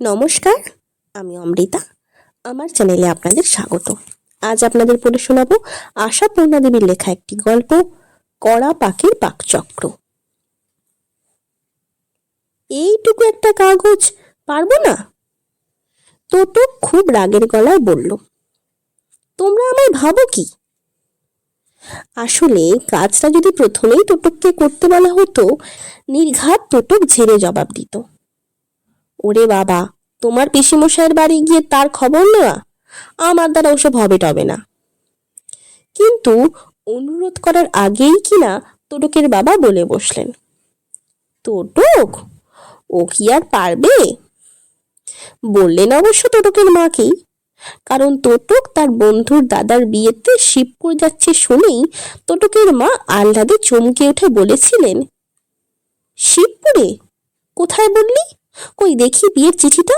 নমস্কার, আমি অমৃতা। আমার চ্যানেলে আপনাদের স্বাগত। আজ আপনাদের পড়ে শোনাবো আশা পূর্ণা দেবীর লেখা একটি গল্প, কড়া পাখির পাকচক্র এইটুকু একটা কাগজ, পারব না? তোতো খুব রাগের গলায় বলল, তোমরা আমায় ভাবো কি? আসলে কাজটা যদি প্রথমেই টোটককে করতে বলা হতো, নির্ঘাত টোটক ঝেড়ে জবাব দিত। ওরে বাবা, তোমার পিসিমশাইয়ের বাড়ি গিয়ে তার খবর নেওয়া? আমার দ্বারা ওসব হবে টবে না। কিন্তু অনুরোধ করার আগেই কিনা তোটকের বাবা বলে বসলেন। তোটক? ও কি আর পারবে? বললেন অবশ্য তোটকের মাকেই কারণ তোটক তার বন্ধুর দাদার বিয়েতে শিবপুর যাচ্ছে শুনেই তোটকের মা আহ্লাদে চমকে উঠে বলেছিলেন, শিবপুরে? কোথায় বললি? কই দেখি বিয়ের চিঠিটা?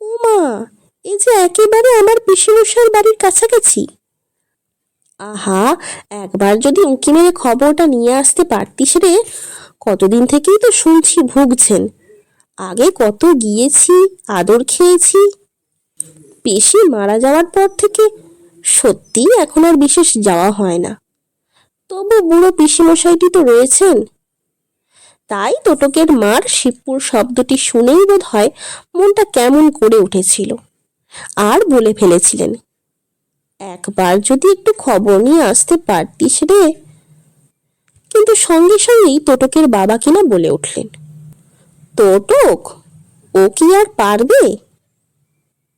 ও মা এ যে একেবারে আমার পিসিমশাইয়ের বাড়ির কাছাকাছি। আহা, একবার যদি উঁকি মেরে খবরটা নিয়ে আসতে পারতিস রে, কতদিন থেকেই তো শুনছি ভুগছেন। আগে কত গিয়েছি, আদর খেয়েছি। পেশি মারা যাওয়ার পর থেকে সত্যি এখন আর বিশেষ যাওয়া হয় না। তবু বুড়ো পিসিমশাইটি তো রয়েছেন। তাই তোটকের মার শিবপুর শব্দটি শুনেই বোধ হয় মনটা কেমন করে উঠেছিল। আর বলে ফেলেছিলেন, একবার যদি একটু খবর নিয়ে আসতে পারতিস রে। কিন্তু সঙ্গে সঙ্গেই তোটকের বাবা কিনা বলে উঠলেন তোটক ও কি আর পারবে?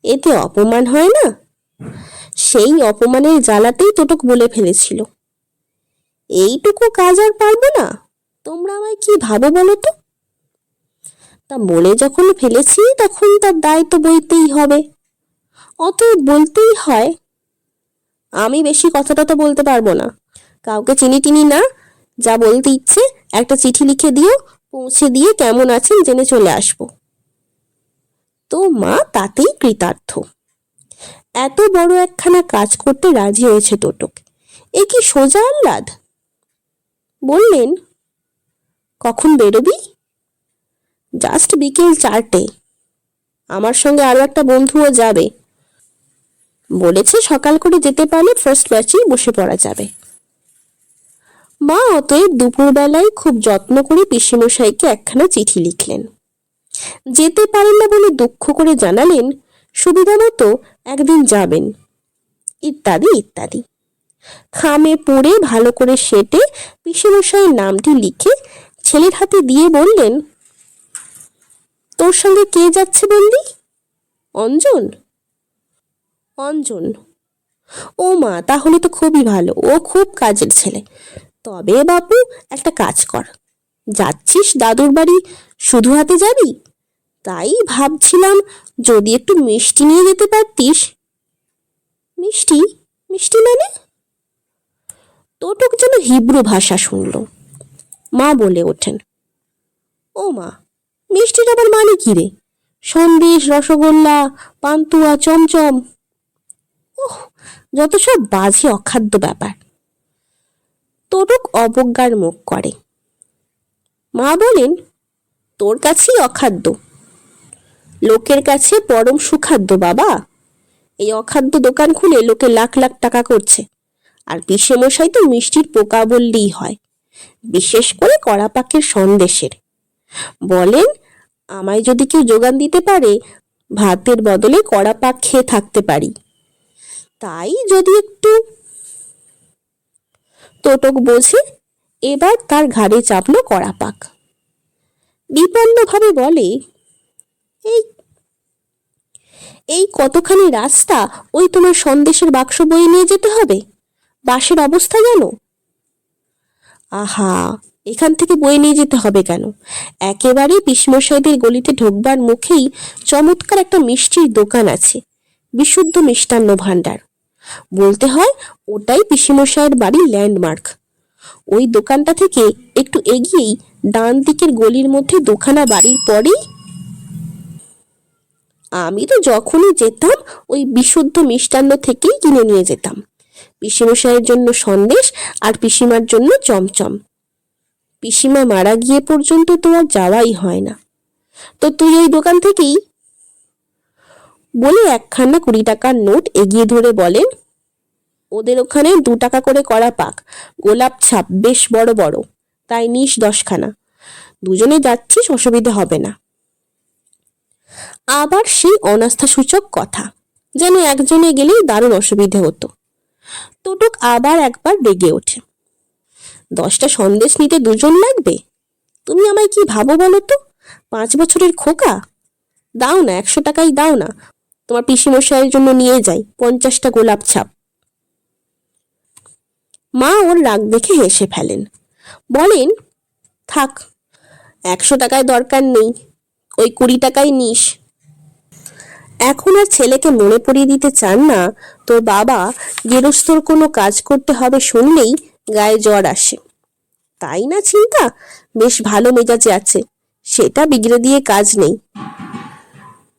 এতে অপমান হয় না? সেই অপমানের জ্বালাতেই তোটক বলে ফেলেছিল, এইটুকু কাজ আর পারব না। তোমরা আমায় কি ভাবো বলো তো? তা বলে যখন ফেলেছি, তখন তার দায় তো বইতেই হবে। অতএব বলতেই হয়, আমি বেশি কথাটা তো বলতে পারব না। কাউকে চিনি টিনি না, যা বলতে ইচ্ছে, একটা চিঠি লিখে দিও, পৌঁছে দিয়ে কেমন আছেন জেনে চলে আসব। তো মা তাতেই কৃতার্থ। এত বড় একখানা কাজ করতে রাজি হয়েছে তোটক। এ কি সোজা আহ্লাদ? বললেন কখন বেরোবি? জাস্ট বিকেল চারটে। আমার সঙ্গে আরও একটা বন্ধুও যাবে। বলেছে সকাল করে যেতে পারলে ফার্স্ট ব্যাচেই বসে পড়া যাবে। মা অতএব দুপুরবেলায় খুব যত্ন করে পিসিমশাইকে একখানা চিঠি লিখলেন। যেতে পারেন না বলে দুঃখ করে জানালেন, সুবিধা মতো একদিন যাবেন। ইত্যাদি ইত্যাদি। খামে পড়ে ভালো করে সেটে পিসেমশাইয়ের নামটি লিখে ছেলের হাতে দিয়ে বললেন, তোর সঙ্গে কে যাচ্ছে বললি? অঞ্জন। অঞ্জন? ও মা, তাহলে তো খুবই ভালো, ও খুব কাজের ছেলে। তবে বাপু, একটা কাজ কর। যাচ্ছিস দাদুর বাড়ি, শুধু হাতে যাবি? তাই ভাবছিলাম যদি একটু মিষ্টি নিয়ে যেতে পারতিস। মিষ্টি? মিষ্টি মানে? তোটক যেন হিব্রু ভাষা শুনল। মা বলে ওঠেন। ও মা মিষ্টির আবার মানে কি রে? সন্দেশ, রসগোল্লা, পান্তুয়া, চমচম। ওহ যত সব বাজে, অখাদ্য ব্যাপার। তোটক অবজ্ঞার মুখ করে। মা বলেন, তোর কাছেই অখাদ্য। লোকের কাছে পরম সুখাদ্য, বাবা। এই অখাদ্য দোকান খুলে লোকে লাখ লাখ টাকা করছে। আর পিসেমশাই তো মিষ্টির পোকা বললেই হয়। বিশেষ করে কড়াপাকের সন্দেশের। বলেন, আমায় যদি কেউ যোগান দিতে পারে, ভাতের বদলে কড়া পাক খেয়ে থাকতে পারি। তাই যদি একটু তোটক বোঝে, এবার তার ঘাড়ে চাপলো কড়া পাক বিপন্নভাবে বলে, এই এই কতখানি রাস্তা, ওই তোমার সন্দেশের বাক্স বয়ে নিয়ে যেতে হবে? বাসের অবস্থা জানো? আহা, এখান থেকে বয়ে নিয়ে যেতে হবে কেন? একেবারে পিসমশাইদের গলিতে ঢোকবার মুখেই চমৎকার একটা মিষ্টির দোকান আছে, বিশুদ্ধ মিষ্টান্ন ভাণ্ডার। বলতে হয়, ওটাই পিসিমশাইয়ের বাড়ির ল্যান্ডমার্ক। ওই দোকানটা থেকে একটু এগিয়েই ডান দিকের গলির মধ্যে দোখানা বাড়ির পরেই আমি তো যখনই যেতাম, ওই বিশুদ্ধ মিষ্টান্ন থেকেই কিনে নিয়ে যেতাম। পিসিমশাইয়ের জন্য সন্দেশ আর পিসিমার জন্য চমচম। পিসিমা মারা গিয়ে পর্যন্ত তো আর যাওয়াই হয় না। তো তুই ওই দোকান থেকেই বলে একখানা কুড়ি টাকার নোট এগিয়ে ধরে বলেন ওদের ওখানে দু টাকা করে করা পাক, গোলাপ ছাপ বেশ বড় বড়, তাই নিস দশখানা। দুজনে যাচ্ছিস, অসুবিধা হবে না। আবার সেই অনাস্থাসূচক কথা, যেন একজনে গেলেই দারুণ অসুবিধে হতো। টুটুক আবার একবার রেগে ওঠে। দশটা সন্দেশ নিতে দুজন লাগবে? তুমি আমায় কি ভাবো বলো তো? পাঁচ বছরের খোকা? দাও না, একশো টাকাই দাও না। তোমার পিসিমশাইয়ের জন্য নিয়ে যাই, পঞ্চাশটা গোলাপ ছাপ। মা ওর রাগ দেখে হেসে ফেলেন। বলেন, থাক, একশো টাকায় দরকার নেই, ওই কুড়ি টাকায় নিস। এখন আর ছেলেকে মনে পড়িয়ে দিতে চান না। তোর বাবা গেরস্তর কোনো কাজ করতে হবে শুনলেই গায়ে জ্বর আসে। তাই না, চিন্তা? বেশ ভালো মেজাজে আছে। সেটা বিগড়ে দিয়ে কাজ নেই।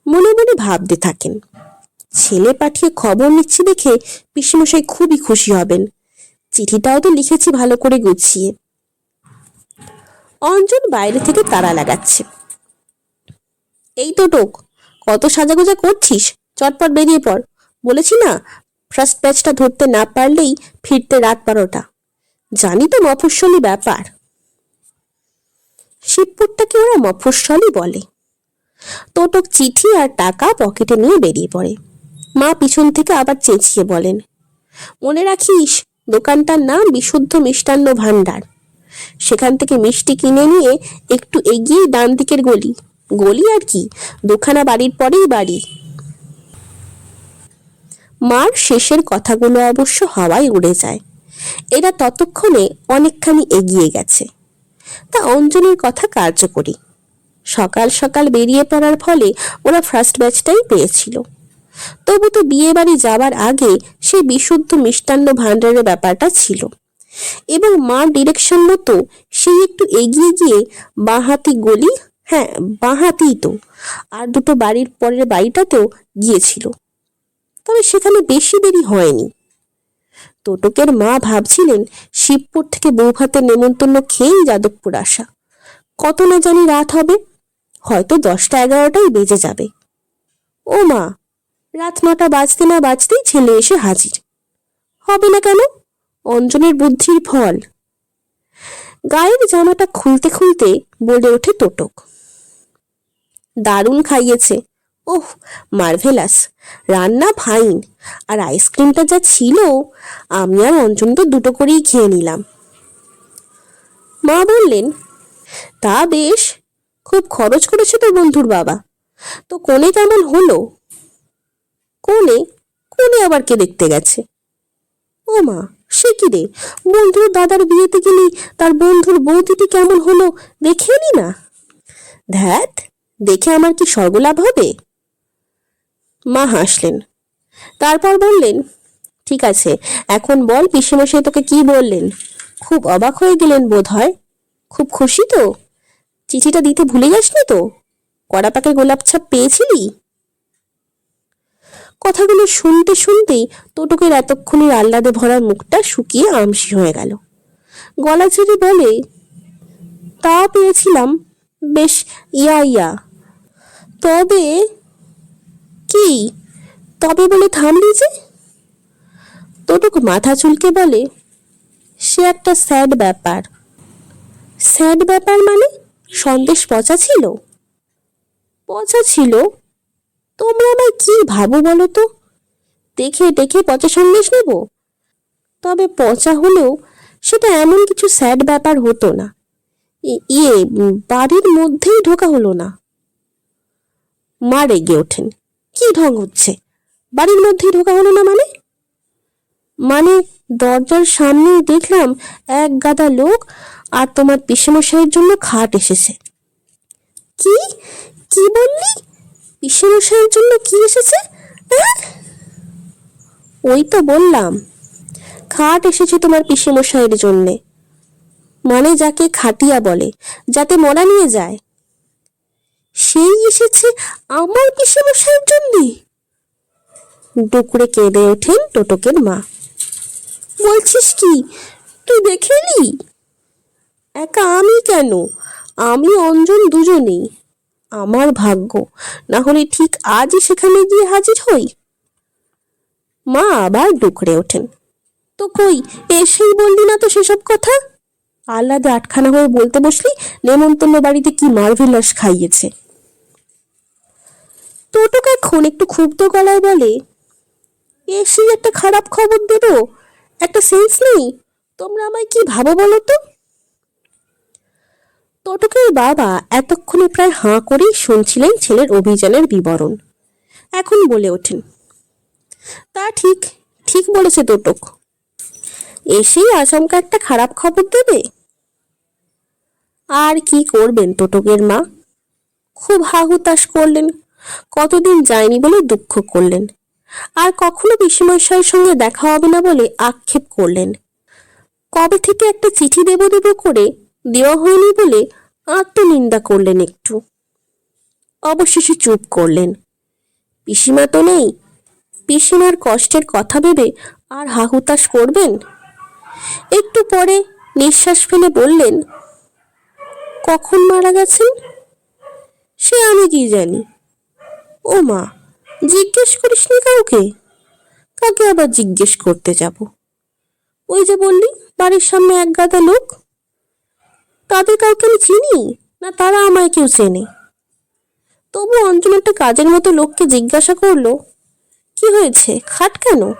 মনে মনে ভাবতে থাকেন। ছেলে পাঠিয়ে খবর নিচ্ছি দেখে পিসিমশাই খুবই খুশি হবেন। চিঠিটাও তো লিখেছি ভালো করে গুছিয়ে। অঞ্জন বাইরে থেকে তারা লাগাচ্ছে। এই তো টোক কত সাজাগোজা করছিস? চটপট বেরিয়ে পড়। বলেছি না ফার্স্ট ব্যাচটা ধরতে না পারলেই ফিরতে রাত বারোটা। জানি তো মফস্বলী ব্যাপার। শিবপুরটাকে ওরা মফস্বলই বলে। তোটক চিঠি আর টাকা পকেটে নিয়ে বেরিয়ে পড়ে। মা পিছন থেকে আবার চেঁচিয়ে বলেন, মনে রাখিস, দোকানটার নাম বিশুদ্ধ মিষ্টান্ন ভাণ্ডার। সেখান থেকে মিষ্টি কিনে নিয়ে একটু এগিয়ে ডান দিকের গলি। গলি আর কি? দুখানা বাড়ির পরেই বাড়ি। মার শেষের কথাগুলো অবশ্য হাওয়ায় উড়ে যায়। এরা ততক্ষণে অনেকখানি এগিয়ে গেছে। তা অঞ্জনের কথা কার্যকরী। সকাল সকাল বেরিয়ে পড়ার ফলে ওরা ফার্স্ট ব্যাচটাই পেয়েছিল। তবু তো বিয়ে বাড়ি যাওয়ার আগে সে বিশুদ্ধ মিষ্টান্ন ভাণ্ডারের ব্যাপারটা ছিল। এবং মার ডিরেকশন মতো সেই একটু এগিয়ে গিয়ে বাঁহাতি গলি হ্যাঁ বাঁহাতিই তো। আর দুটো বাড়ির পরের বাড়িটাতেও গিয়েছিল। তবে সেখানে বেশি দেরি হয়নি। তোটকের মা ভাবছিলেন, শিবপুর থেকে বউ ভাতের নেমন্তন্ন খেয়েই যাদবপুর আসা। কত না জানি রাত হবে, হয়তো দশটা এগারোটাই বেজে যাবে। ও মা, রাত নটা বাজতে না বাজতেই ছেলে এসে হাজির। হবে না কেন? অঞ্জনের বুদ্ধির ফল। গায়ের জামাটা খুলতে খুলতে বলে ওঠে তোটক। দারুণ খাইয়েছে। ওহ, মার্ভেলাস, রান্না ফাইন। আর আইসক্রিমটা যা ছিল, আমি আর অঞ্জন তো দুটো করেই খেয়ে নিলাম। মা বললেন, তা বেশ, খুব খরচ করেছে তো বন্ধুর বাবা। তো কোনে কেমন হলো? কোনে কোনে আবার কে দেখতে গেছে? ও মা, সে কি রে? বন্ধুর দাদার বিয়েতে গেলি, তার বন্ধুর বৌদিটি কেমন হলো, দেখে এলি না? ধ্যাত দেখে আমার কি স্বর্গলাভ হবে? মা হাসলেন। তারপর বললেন, ঠিক আছে, এখন বল পিসেমশাই তোকে কি বললেন? খুব অবাক হয়ে গেলেন বোধ হয় খুব খুশি তো? চিঠিটা দিতে ভুলে যাসনি তো? কড়া পাকের গোলাপ ছাপ পেয়েছিলি? কথাগুলো শুনতে শুনতেই তোটকের এতক্ষণের আহ্লাদে ভরা মুখটা শুকিয়ে আমসি হয়ে গেল। গলা ছেড়ে বলে, তা পেয়েছিলাম। বেশ, ইয়া ইয়া। তবে কি? তবে বলে থামলি যে? তোটুক মাথা চুলকে বলে, সে একটা স্যাড ব্যাপার। স্যাড ব্যাপার মানে সন্দেশ পচা ছিল? পচা ছিল? তোমরা আমায় কি ভাবো বলো তো? দেখে দেখে পচা সন্দেশ নেব? তবে পচা হলেও সেটা এমন কিছু স্যাড ব্যাপার হতো না। ইয়ে বাড়ির মধ্যেই ঢোকা হলো না। মা রেগে ওঠেন। কি ঢং হচ্ছে বাড়ির মধ্যেই ঢোকা হলো না মানে? মানে দরজার সামনেই দেখলাম এক গাদা লোক আর তোমার পিসেমশাইয়ের জন্য খাট এসেছে। কি? কি বললি? পিসেমশাইয়ের জন্য কি এসেছে? অ্যাঁ? ওই তো বললাম, খাট এসেছে তোমার পিসেমশাইয়ের জন্যে। মানে যাকে খাটিয়া বলে, যাতে মরা নিয়ে যায়। সেই এসেছে আমার পিসেমশাইয়ের জন্যে। ডুকরে কেঁদে ওঠেন টোটকের মা। বলছিস কি? তুই দেখে এলি? একা আমি কেন? আমি অঞ্জন দুজনেই। আমার ভাগ্য, না হলে ঠিক আজই সেখানে গিয়ে হাজির হই। মা আবার ডুকরে ওঠেন। তো কই, এসেই বললি না তো সেসব কথা? আহ্লাদে আটখানা হয়ে বলতে বসলি, নেমন্তন্ন বাড়িতে কি মার্ভেলাস খাইয়েছে? টোটোক এখন একটু ক্ষুব্ধ গলায় বলে এসেই একটা খারাপ খবর দেবো? একটা সেন্স নেই? তোমরা আমায় কি ভাবো বলো তো? টোটকের বাবা এতক্ষণে প্রায় হাঁ করেই শুনছিলেন ছেলের অভিযানের বিবরণ। এখন বলে ওঠেন, তা ঠিক ঠিক বলেছে টোটক এসেই আচমকা একটা খারাপ খবর দেবে? আর কি করবেন টোটকের মা? খুব হাহুতাশ করলেন। কতদিন যায়নি বলে দুঃখ করলেন। আর কখনো পিসিমশাইয়ের সঙ্গে দেখা হবে না বলে আক্ষেপ করলেন। কবে থেকে একটা চিঠি দেব দেব করে দেওয়া হয়নি বলে আত্মনিন্দা করলেন একটু। অবশেষে চুপ করলেন। পিসিমা তো নেই। পিসিমার কষ্টের কথা ভেবে আর হাহুতাশ করবেন? একটু পরে নিঃশ্বাস ফেলে বললেন, কখন মারা গেছেন? সে আমি কি জানি। ও মা, জিজ্ঞেস করিসনি কাউকে? কাকে আবার জিজ্ঞেস করতে যাব? ওই যে বললি, বাড়ির সামনে এক গাদা লোক? তাদের কাউকে আমি চিনি, না তারা আমায় কেউ চেনে? তবু অঞ্জন একটা কাজের মতো লোককে জিজ্ঞাসা করল। কি হয়েছে? খাট কেন?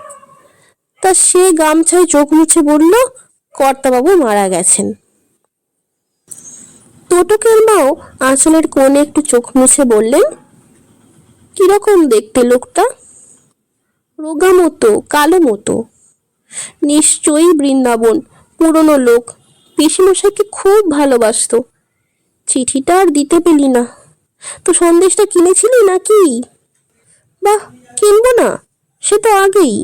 তা সে গামছায় চোখ মুছে বলল, কর্তাবাবু মারা গেছেন। তোটকের মাও আঁচলের কোণে একটু চোখ মুছে বললেন কীরকম দেখতে লোকটা? রোগা মতো, কালো মতো। নিশ্চয়ই বৃন্দাবন, পুরনো লোক। পিসিমশাইকে খুব ভালোবাসতো। চিঠিটা আর দিতে পেলি না। তো সন্দেশটা কিনেছিলি নাকি? বাহ, কিনবো না, সে তো আগেই।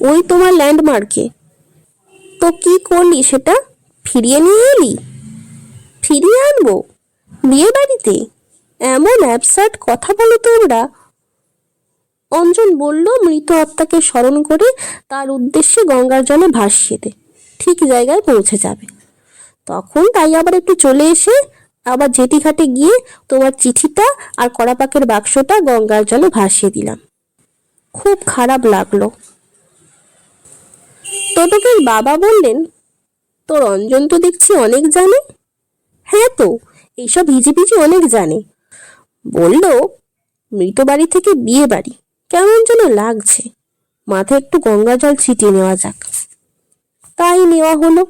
ওই তোমার ল্যান্ডমার্কে তো কি করলি সেটা? ফিরিয়ে নিয়ে এলি? ফিরিয়ে আনব? বিয়ে বাড়িতে? এমন অ্যাবসার্ট কথা বলো তোমরা। অঞ্জন বলল, মৃত আত্মাকে স্মরণ করে তার উদ্দেশ্যে গঙ্গার জলে ভাসিয়ে দে। ঠিক জায়গায় পৌঁছে যাবে। তখন তাই আবার একটু চলে এসে আবার জেটিঘাটে গিয়ে তোমার চিঠিটা আর কড়াপাকের বাক্সটা গঙ্গার জলে ভাসিয়ে দিলাম। খুব খারাপ লাগল। তোটকের বাবা বললেন, তোর অঞ্জন তো দেখছি অনেক জানে? হ্যাঁ তো, এইসব হিজিবিজি অনেক জানে। বলল, মৃত বাড়ি থেকে বিয়ে বাড়ি, কেমন যেন লাগছে। মাথায় একটু গঙ্গা জল ছিটিয়ে নেওয়া যাক। তাই নেওয়া হলো।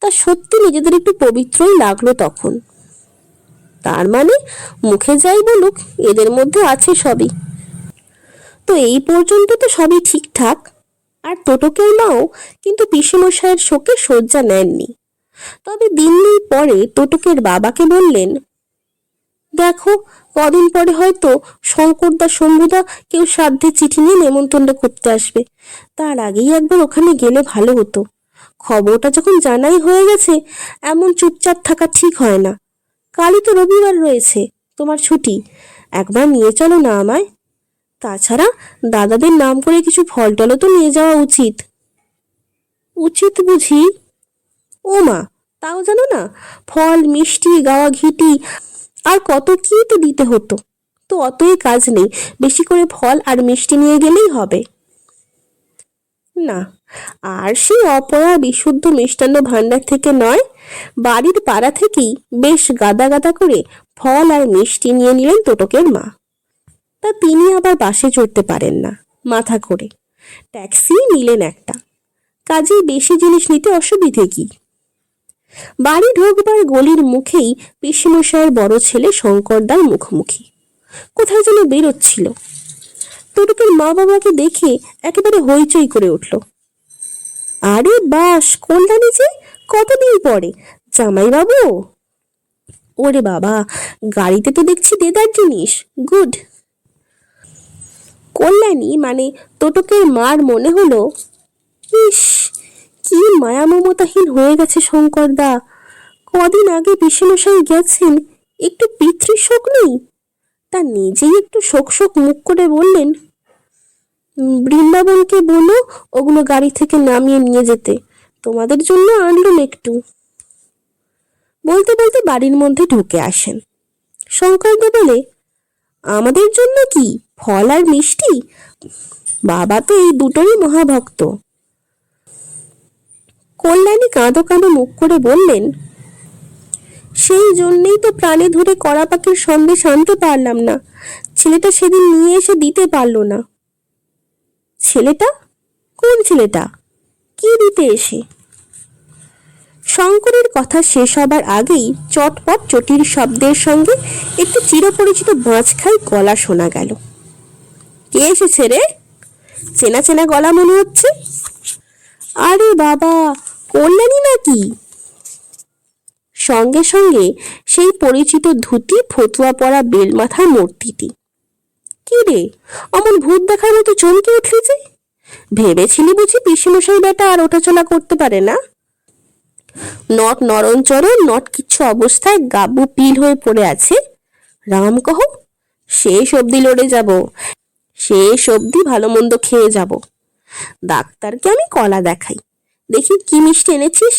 তা সত্যি নিজেদের একটু পবিত্রই লাগল তখন। তার মানে মুখে যাই বলুক, এদের মধ্যে আছে সবই। তো এই পর্যন্ত তো সবই ঠিকঠাক। আর তোটকের মাও কিন্তু পিসেমশাইয়ের শোকে শয্যা নেননি। তবে দিন দুই পরে তোটকের বাবাকে বললেন, দেখো, কদিন পরে হয়তো শঙ্করদা, শম্ভুদা কেউ শ্রাদ্ধে চিঠি নিয়ে নেমন্তন্ন করতে আসবে। তার আগেই একবার ওখানে গেলে ভালো হতো। খবরটা যখন জানাই হয়ে গেছে, এমন চুপচাপ থাকা ঠিক হয় না। কালই তো রবিবার রয়েছে, তোমার ছুটি। একবার নিয়ে চলো না আমায়। তাছাড়া দাদাদের নাম করে কিছু ফল টলও তো নিয়ে যাওয়া উচিত। উচিত বুঝি? ও মা তাও জানো না, ফল, মিষ্টি, গাওয়া ঘিটি, আর কত কি তো দিতে হতো। তো অতই কাজ নেই, বেশি করে ফল আর মিষ্টি নিয়ে গেলেই হবে। না, আর সেই অপয়া বিশুদ্ধ মিষ্টান্ন ভাণ্ডার থেকে নয়, বাড়ির পাড়া থেকেই বেশ গাদা গাদা করে ফল আর মিষ্টি নিয়ে নিলেন তোটকের মা। তা তিনি আবার বাসে চড়তে পারেন না। মাথা করে ট্যাক্সি নিলেন একটা। কাজেই বেশি জিনিস নিতে অসুবিধে কি? বাড়ি ঢোকবার গলির মুখেই পিসিমশাইয়ের বড় ছেলে শঙ্করদার মুখোমুখি। কোথায় যেন বেরোচ্ছিল। তোটকের মা বাবাকে দেখে একেবারে হইচই করে উঠল। আরে বাস, কল্যাণী যে, কতদিন পরে? জামাই বাবু ওরে বাবা, গাড়িতে তো দেখছি দেদার জিনিস। গুড। কল্যাণী মানে তোটকের মার মনে হলো, ইস, কি মায়া মমতাহীন হয়ে গেছে শঙ্করদা। কদিন আগে পিসেমশাই গেছেন, একটু পিতৃ পিতৃশোক নেই? তা নিজেই একটু শোক শোক মুখ করে বললেন, বৃন্দাবনকে বলো, ওগুলো গাড়ি থেকে নামিয়ে নিয়ে যেতে। তোমাদের জন্য আনলুম একটু। বলতে বলতে বাড়ির মধ্যে ঢুকে আসেন। শঙ্করদা বলে আমাদের জন্য কি? ফল আর মিষ্টি? বাবা তো এই দুটোরই মহাভক্ত। কল্যাণী কাঁদো কাঁদো মুখ করে বললেন, সেই জন্যই তো প্রাণে ধরে কড়া পাখির সন্দেশ আনতে পারলাম না। ছেলেটা সেদিন নিয়ে এসে দিতে পারল না। ছেলেটা? কোন ছেলেটা? কি দিতে এসে? শঙ্করের কথা শেষ হবার আগেই চটপট চটির শব্দের সঙ্গে একটি চিরপরিচিত বাঁচখাই গলা শোনা গেল। কে এসেছে রে? চেনা চেনা গলা মনে হচ্ছে। আরে বাবা, কল্যাণী নাকি? সঙ্গে সঙ্গে সেই পরিচিত ধুতি, ফতুয়া পরা বেলমাথার মূর্তিটি। কি রে, অমন ভূত দেখার মতো চমকে উঠলি যে? ভেবেছিলি বুঝি পিসিমশাই বেটা আর ওঠাচলা করতে পারে না? নট নরণচরণ নট কিচ্ছু অবস্থায় গাবু পিল হয়ে পড়ে আছে। রাম কহ, শেষ অবধি লড়ে যাব, শেষ অবধি ভালো মন্দ খেয়ে যাব। ডাক্তারকে আমি কলা দেখাই। দেখি কি মিষ্টি এনেছিস?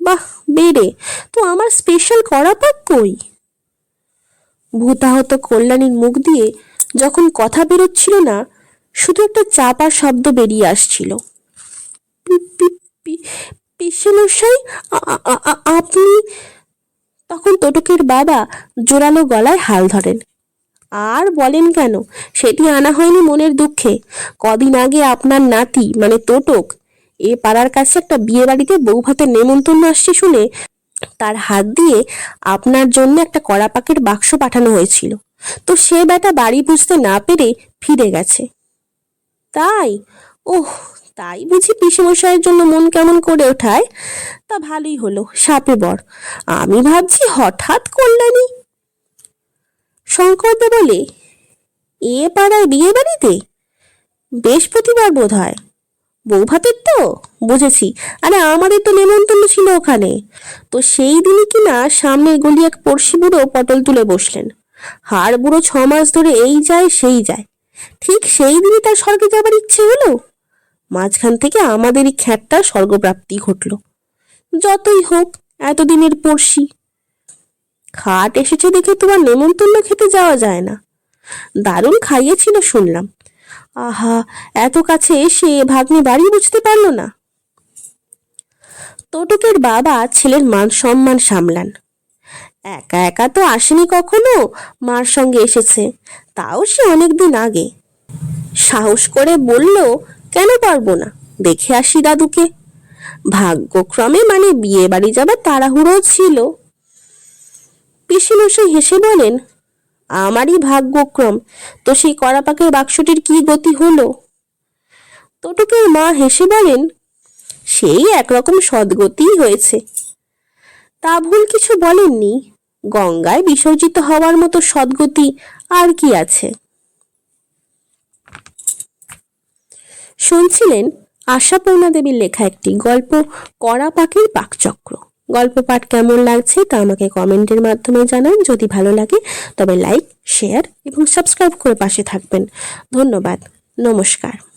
বাহ, বেড়ে, তো আমার স্পেশাল কড়া পাক কই? ভূতাহত কল্যাণীর মুখ দিয়ে যখন কথা বেরোচ্ছিল না, শুধু একটা চাপা শব্দ বেরিয়ে আসছিল। পিসেমশাই আপনি? তখন তোটকের বাবা জোরালো গলায় হাল ধরেন। আর বলেন কেন? সেটি আনা হয়নি মনের দুঃখে। কদিন আগে আপনার নাতি মানে তোটক, এ পাড়ার কাছে একটা বিয়ে বাড়িতে বউ ভাতের নেমন্তন্ন আসছে শুনে তার হাত দিয়ে আপনার জন্য একটা কড়া পাকের বাক্স পাঠানো হয়েছিল। তো সে বেটা বাড়ি বুঝতে না পেরে ফিরে গেছে। তাই? ওহ তাই বুঝি পিসেমশাইয়ের জন্য মন কেমন করে ওঠায়? তা ভালোই হলো, সাপে বর। আমি ভাবছি হঠাৎ কল্যাণী। শঙ্করদা বলে, এ পাড়ায় বিয়ে বাড়িতে বৃহস্পতিবার বোধ হয় বউ ভাতের তো? বুঝেছি। আরে আমাদের তো নেমন্তন্ন ছিল ওখানে। তো সেই দিনই কিনা সামনের গলি এক পড়শি বুড়ো পটল তুলে বসলেন। হাড় বুড়ো ছ মাস ধরে এই যায়, সেই যায়। ঠিক সেই দিনই তার স্বর্গে যাবার ইচ্ছে হলো? মাঝখান থেকে আমাদেরই খ্যাটটা স্বর্গপ্রাপ্তি ঘটল। যতই হোক, এতদিনের পড়শি। খাট এসেছে দেখে তোমার নেমন্তন্ন খেতে যাওয়া যায় না। দারুণ খাইয়েছিল শুনলাম। আহা, এত কাছে এসে ভাগ্নে বাড়ি বুঝতে পারল না। তোটকের বাবা ছেলের মান সম্মান সামলান। একা একা তো আসেনি কখনো, মার সঙ্গে এসেছে, তাও সে অনেকদিন আগে। সাহস করে বলল কেন পারব না? দেখে আসি দাদুকে। ভাগ্যক্রমে মানে বিয়ে বাড়ি যাবার তাড়াহুড়ো ছিল। পিসিমশাই হেসে বলেন, আমারই ভাগ্যক্রম। তো সেই কড়াপাকের বাক্সটির কি গতি হলো? তোটকের মা হেসে বলেন, সেই একরকম সদ্গতিই হয়েছে। তা ভুল কিছু বলেননি। গঙ্গায় বিসর্জিত হওয়ার মতো সদ্গতি আর কি আছে? শুনছিলেন আশাপূর্ণা দেবীর লেখা একটি গল্প, কড়া পাখির পাকচক্র গল্প পাঠ কেমন লাগছে তা আমাকে কমেন্টের মাধ্যমে জানান। যদি ভালো লাগে, তবে লাইক, শেয়ার এবং সাবস্ক্রাইব করে পাশে থাকবেন। ধন্যবাদ। নমস্কার।